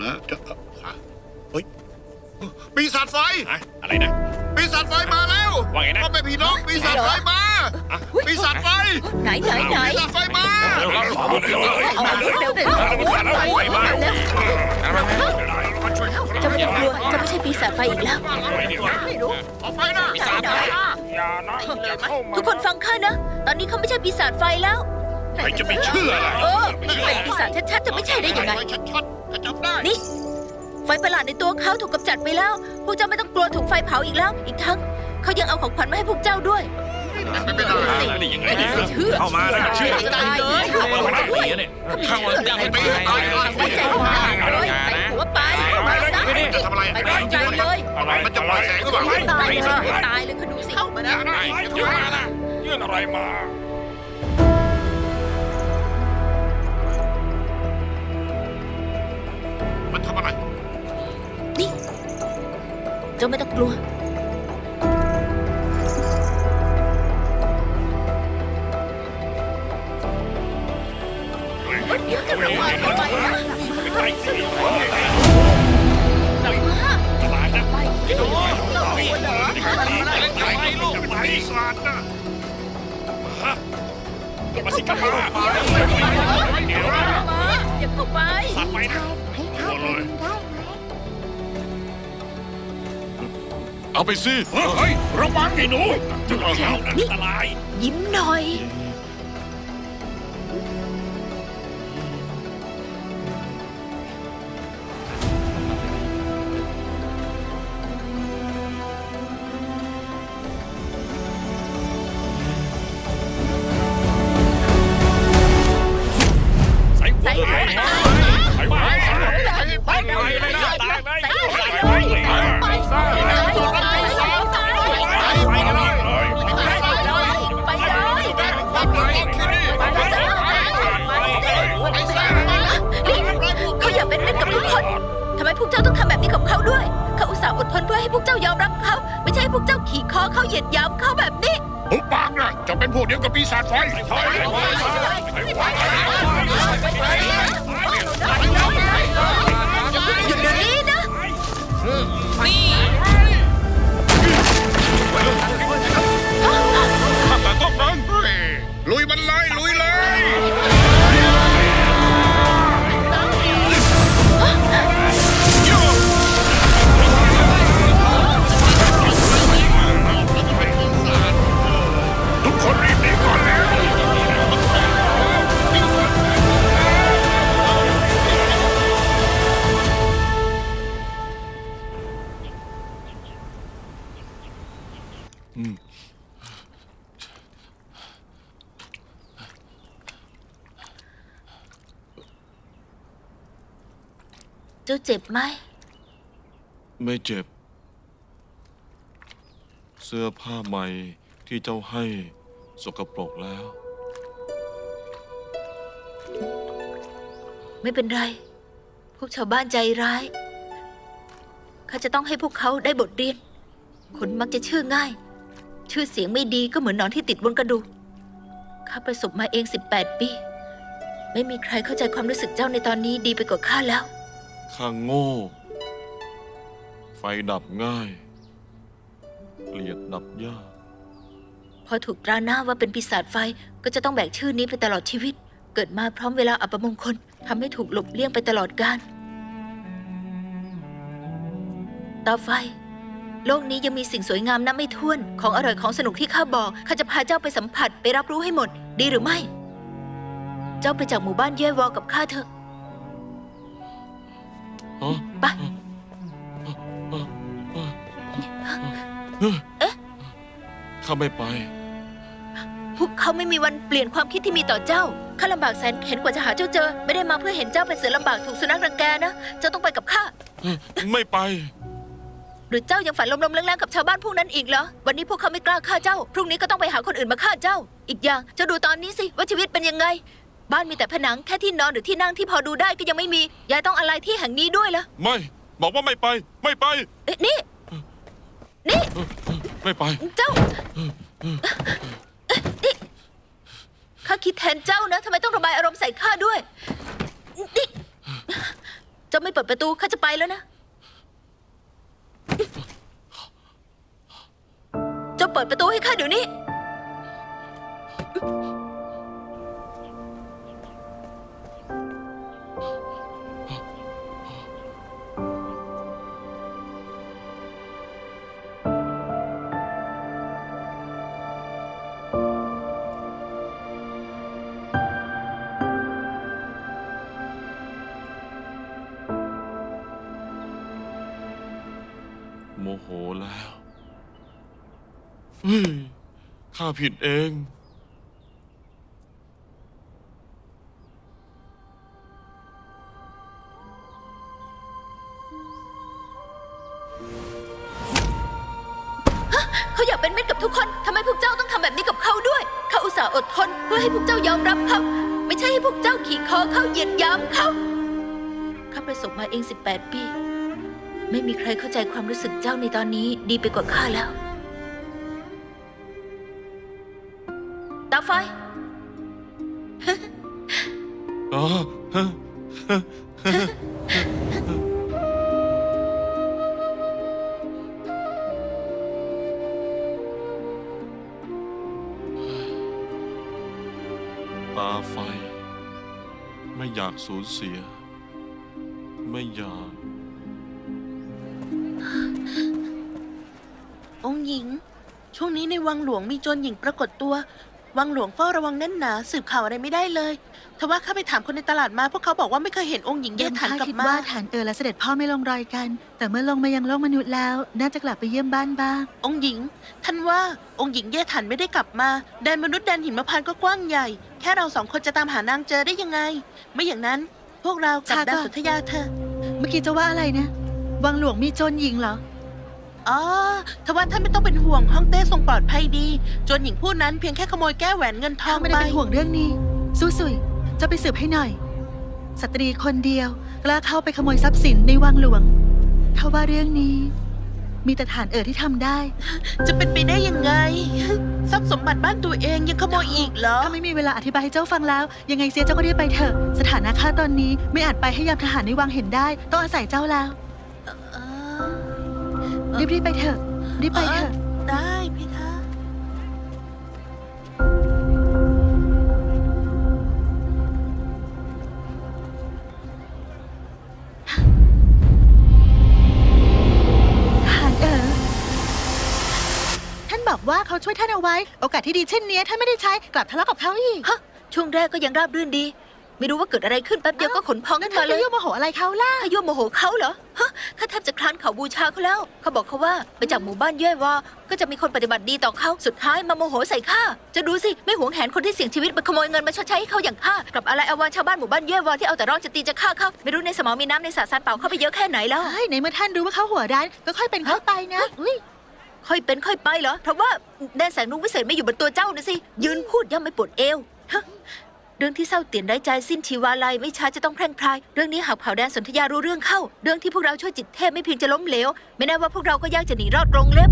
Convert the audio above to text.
นะจะฮะเฮ้ยปีศาจไฟ อะอะไรนะ ปีศาจไฟมาแล้วว่าไงนะ พ่อแม่พี่น้องปีศาจไฟมาอะปีศาจไฟ ไหนไหนไหนปีศาจไฟมา เร็วเร็วเร็วเร็วเร็วเอาเร็วเร็วเร็วไปบ้านจะไม่ต้องกลัวจะไม่ใช่ปีศาจไฟอีกแล้วออกไปนะไหนไหนอย่านะอย่าเข้ามาทุกคนฟังข้านะ ตอนนี้เขาไม่ใช่ปีศาจไฟแล้ว ใครจะไปเชื่อล่ะเออเป็นปีศาจชัดๆจะไม่ใช่ได้ยังไง ชัดๆจะจำได้ นี่ ไฟประหลาดในตัวเขาถูกกำจัดไปแล้ว พวกเจ้าไม่ต้องกลัวถูกไฟเผาอีกแล้ว อีกทั้งเขายังเอาของขวัญมาให้พวกเจ้าด้วย ไม่เป็นไร นี่ยังไงไม่ดีได้เชื่อเข้ามาแล้วเชื่อตายเลยเข้ามาแล้วเนี่ยข้างวันจะไปตายไม่ใจว่าเลยใส่หัวไปไปซะจะทำอะไรไปไกลใจเลยอะไรมันจะปล่อยแสงหรือเปล่าตายเลยตายเลยคุณดูสิเข้ามานะ ยื่นมานะยื่นอะไรมา เจ้าไม่ต้องกลัว เดี๋ยวจะระวังไปนะไปสิตายนะตายนะไปสิไปลูกไปสาดนะมาสิกลับมาเดี๋ยวมาอย่าเข้าไปสาดไปนะตั เลยเอาไปสิ เฮ้ย ระวังไอ้หนูจะเอาอันตราย ยิ้มหน่อย ไมพวกเจ้าต้องทำแบบนี้กับเขาด้วย เขาอุตส่าห์อดทนเพื่อให้พวกเจ้ายอมรับเขา ไม่ใช่ให้พวกเจ้าขี่คอเขาเหยียดหยามเขาแบบนี้ หุบปากนะจะเป็นพวกเดียวกับปีศาจไฟหยุ เจ้าเจ็บไหม ไม่เจ็บ เสื้อผ้าใหม่ที่เจ้าให้สกปรกแล้ว ไม่เป็นไร พวกชาวบ้านใจร้าย ข้าจะต้องให้พวกเขาได้บทเรียน คนมักจะเชื่อง่าย ชื่อเสียงไม่ดีก็เหมือนหนอนที่ติดบนกระดูก ข้าประสบมาเอง18ปี ไม่มีใครเข้าใจความรู้สึกเจ้าในตอนนี้ดีไปกว่าข้าแล้ว ข้าโง่ ไฟดับง่าย เกลียดดับยาก พอถูกตราหน้าว่าเป็นปีศาจไฟก็จะต้องแบกชื่อนี้ไปตลอดชีวิต เกิดมาพร้อมเวลาอัปมงคลทำให้ถูกหลบเลี่ยงไปตลอดกาลตาไฟ โลกนี้ยังมีสิ่งสวยงามนับไม่ถ้วน ของอร่อยของสนุกที่ข้าบอกข้าจะพาเจ้าไปสัมผัสไปรับรู้ให้หมด ดีหรือไม่ เจ้าไปจากหมู่บ้านเย่ยวอกับข้าเถอะฮะไปข้าไม่ไป พวกเขาไม่มีวันเปลี่ยนความคิดที่มีต่อเจ้าข้าลำบากแสนเข็นกว่าจะหาเจ้าเจอ ไม่ได้มาเพื่อเห็นเจ้าเป็นเสือลำบากถูกสุนัขรังแกนะ เจ้าต้องไปกับข้า ไม่ไป หรือเจ้ายังฝันลมๆแรงๆกับชาวบ้านพวกนั้นอีกเหรอ วันนี้พวกเขาไม่กล้าฆ่าเจ้า พรุ่งนี้ก็ต้องไปหาคนอื่นมาฆ่าเจ้า อีกอย่างเจ้าดูตอนนี้สิว่าชีวิตเป็นยังไง บ้านมีแต่ผนังแค่ที่นอนหรือที่นั่งที่พอดูได้ก็ยังไม่มี ยายต้องอะไรที่แห่งนี้ด้วยล่ะไม่ บอกว่าไม่ไป ไม่ไป เอ๊ะนี่ นี่ ไม่ไป เจ้าเอ๊ะนี่ข้าคิดแทนเจ้านะทำไมต้องระบายอารมณ์ใส่ข้าด้วยนี่เจ้าไม่เปิดประตูข้าจะไปแล้วนะ เปิดประตูให้ข้าเดี๋ยวนี้ โมโหแล้ว ข้าผิดเอง เขาอยากเป็นมิตรกับทุกคน ทำไมพวกเจ้าต้องทำแบบนี้กับเขาด้วย เขาอุตส่าห์อดทนเพื่อให้พวกเจ้ายอมรับเขา ไม่ใช่ให้พวกเจ้าขี่คอเขาเหยียดหยามเขา ข้าประสบมาเอง 18 ปี ไม่มีใครเข้าใจความรู้สึกเจ้าในตอนนี้ดีไปกว่าข้าแล้ว ไฟ อ๋อฮะตาไฟ ไม่อยากสูญเสีย ไม่อยาก องค์หญิง ช่วงนี้ในวังหลวงมีโจรหญิงปรากฏตัว วังหลวงเฝ้าระวังแน่นหนาสืบข่าวอะไรไม่ได้เลยทว่าข้าไปถามคนในตลาดมา พวกเขาบอกว่าไม่เคยเห็นองค์หญิงเย่ถันกลับคิดมาว่าฐานเออและเสด็จพ่อไม่ลงรอยกัน แต่เมื่อลงมายังโลกมนุษย์แล้ว น่าจะกลับไปเยี่ยมบ้านบ้าง องค์หญิง ท่านว่าองค์หญิงเย่ถันไม่ได้กลับมาแดนมนุษย์แดนหินมพานต์ก็กว้างใหญ่ แค่เราสองคนจะตามหานางเจอได้ยังไง ไม่อย่างนั้น พวกเรากลับช้าดาก่อนสุทยาเถอะเมื่อกี้จะว่าอะไรนะ วังหลวงมีโจรหญิงเหรอ อ๋อทว่าท่านไม่ต้องเป็นห่วงฮ่องเต้ทรงปลอดภัยดีโจรหญิงผู้นั้นเพียงแค่ขโมยแก้วแหวนเงินทอข้างไม่ได้ไป เป็นห่วงเรื่องนี้สู้สุยจะไปสืบให้หน่อย สตรีคนเดียวกล้าเข้าไปขโมยทรัพย์สินในวังหลวงเขาว่าเรื่องนี้ มีแต่ฐานเออที่ทำได้จะเป็นไปได้ยังไง ทรัพย์สมบัติบ้านตัวเองยังขโมยอีกเหรอ ถ้าไม่มีเวลาอธิบายให้เจ้าฟังแล้ว ยังไงเสียเจ้าก็รีบไปเถอะ สถานะข้าตอนนี้ไม่อาจไปให้ยามทหารในวังเห็นได้ ต้องอาศัยเจ้าแล้วเออ รีบรีบๆไปเถอะ รีบไปเถอะ ได้พี่คะทหารเออท่านบอกว่าเขาช่วยท่านเอาไว้ โอกาสที่ดีเช่นนี้ท่านไม่ได้ใช้กลับทะเลาะกับเขาอีก ฮะช่วงแรกก็ยังราบรื่นดี ไม่รู้ว่าเกิดอะไรขึ้นแป๊บเดียวก็ขนพองงั้ขึ้นนท่ามานเลไปยยุ่งโมโหอะไรเขาล่ะ ข้ายั่วโมโหเขาเหรอ ฮะ ข้าแทบจะคลานเขาบูชาเขาแล้ว เขาบอกเขาว่าไปจากหมู่บ้านเย่วอก็จะมีคนปฏิบัติดีต่อเขา สุดท้ายมาโมโหใส่ข้า จะดูสิ ไม่หวงแหนคนที่เสี่ยงชีวิตมาขโมยเงินมาชดใช้ให้เขาอย่างข้ากับอะไรอาวรชาวบ้านหมู่บ้านเย่วอที่เอาแต่ร้อนจะตีจะฆ่าเขา ไม่รู้ในสมองมีน้ำในสาสารเปล่าเข้าไปเยอะแค่ไหนแล้ว เฮ้ยในเมื่อท่านรู้ว่าเขาหัวร้านก็ค่อยเป็นค่อยไปนะอุ้ยค่อยเป็นค่อยไปเหรอ เพราะว่าแดนแสงนุ้งวิเศษไม่อยู่บนตัวเจ้านะสิ ยืนพูดย่อมไม่ปวดเอวฮะ เรื่องที่เศร้าเตียนได้ใจสิ้นชีวาลัยไม่ช้าจะต้องแพร่งพราย เรื่องนี้หากเผ่าแดนสนธยารู้เรื่องเข้า เรื่องที่พวกเราช่วยจิตเทพไม่เพียงจะล้มเหลว ไม่แน่ว่าพวกเราก็ยากจะหนีรอดกรงเล็บ